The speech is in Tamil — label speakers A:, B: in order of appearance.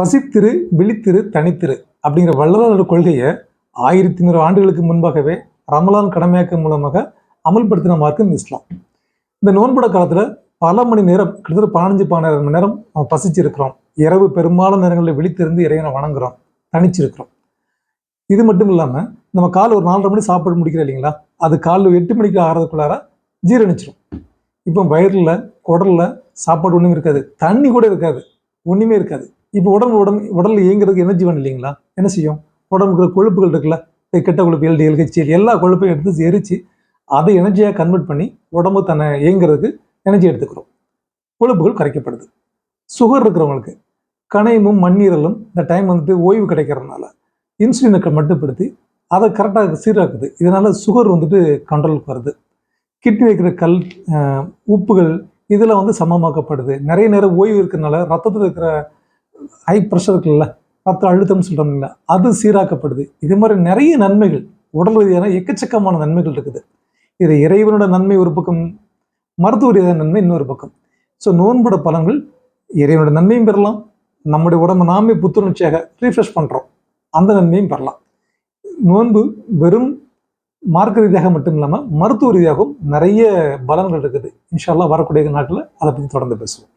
A: பசித்திரு விழித்திரு தனித்திரு அப்படிங்கிற வள்ளலாரோட கொள்கையை ஆயிரத்தி நூறு ஆண்டுகளுக்கு முன்பாகவே ரமலான் கடமையாக்கம் மூலமாக அமல்படுத்தின மார்க்கம் இஸ்லாம். இந்த நோன்பட காலத்தில் பல மணி நேரம் கிட்டத்தட்ட பதினஞ்சு பன்னெண்டு மணி நேரம் நம்ம பசிச்சிருக்கிறோம். இரவு பெரும்பாலான நேரங்களில் விழித்திருந்து இறைவனை வணங்குறோம் தனிச்சிருக்கிறோம். இது மட்டும் இல்லாமல் நம்ம காலை ஒரு நாலரை மணி சாப்பாடு முடிக்கிறோம் இல்லைங்களா? அது காலைல எட்டு மணிக்கு ஆறதுக்குள்ளார ஜீரணிச்சிடும் இப்போ வயிறில் குடலில் சாப்பாடு ஒன்றுமே இருக்காது. தண்ணி கூட இருக்காது. ஒன்றுமே இருக்காது. இப்போ உடம்பு உடம்பு உடலில் இயங்குறதுக்கு எனர்ஜி வேணும் இல்லைங்களா? என்ன செய்யும்? உடம்புக்கு கொழுப்புகள் இருக்குல்ல? கெட்ட கொழுப்பு எல்டிஎல் ஹெச்எல் எல்லா கொழுப்பையும் எடுத்து எரிச்சு அதை எனர்ஜியாக கன்வெர்ட் பண்ணி உடம்பு தன்னை இயங்குறதுக்கு எனர்ஜி எடுத்துக்கிறோம். கொழுப்புகள் கரைக்கப்படுது சுகர் இருக்கிறவங்களுக்கு கணையமும் மண்ணீரலும் இந்த டைம் வந்துட்டு ஓய்வு கிடைக்கிறதுனால இன்சுலினுக்கு மட்டுப்படுத்தி அதை கரெக்டாக சீராக்குது. இதனால் சுகர் வந்துட்டு கண்ட்ரோலுக்கு வருது. கிட்னி வைக்கிற கல் உப்புகள் இதெல்லாம் வந்து சமமாக்கப்படுது. நிறைய நேரம் ஓய்வு இருக்கிறதுனால ரத்தத்தில் இருக்கிற ஹை ப்ரெஷர் இருக்குல்ல ரத்த அழுத்தம்னு சொல்கிறோம் அது சீராக்கப்படுது. இது மாதிரி நிறைய நன்மைகள் உடல் ரீதியான எக்கச்சக்கமான நன்மைகள் இருக்குது. இது இறைவனோட நன்மை ஒரு பக்கம் மருத்துவ ரீதியான நன்மை இன்னொரு பக்கம். ஸோ நோன்போட பலன்கள் இறைவனோட நன்மையும் பெறலாம். நம்முடைய உடம்பை நாமே புத்துணர்ச்சியாக ரீஃப்ரெஷ் பண்ணுறோம் அந்த நன்மையும் பெறலாம். நோன்பு வெறும் மார்க்க ரீதியாக மட்டும் இல்லாமல் மருத்துவ ரீதியாகவும் நிறைய பலன்கள் இருக்குது. இன்ஷால்லா வரக்கூடிய நாட்டில் அதை பற்றி தொடர்ந்து பேசுவோம்.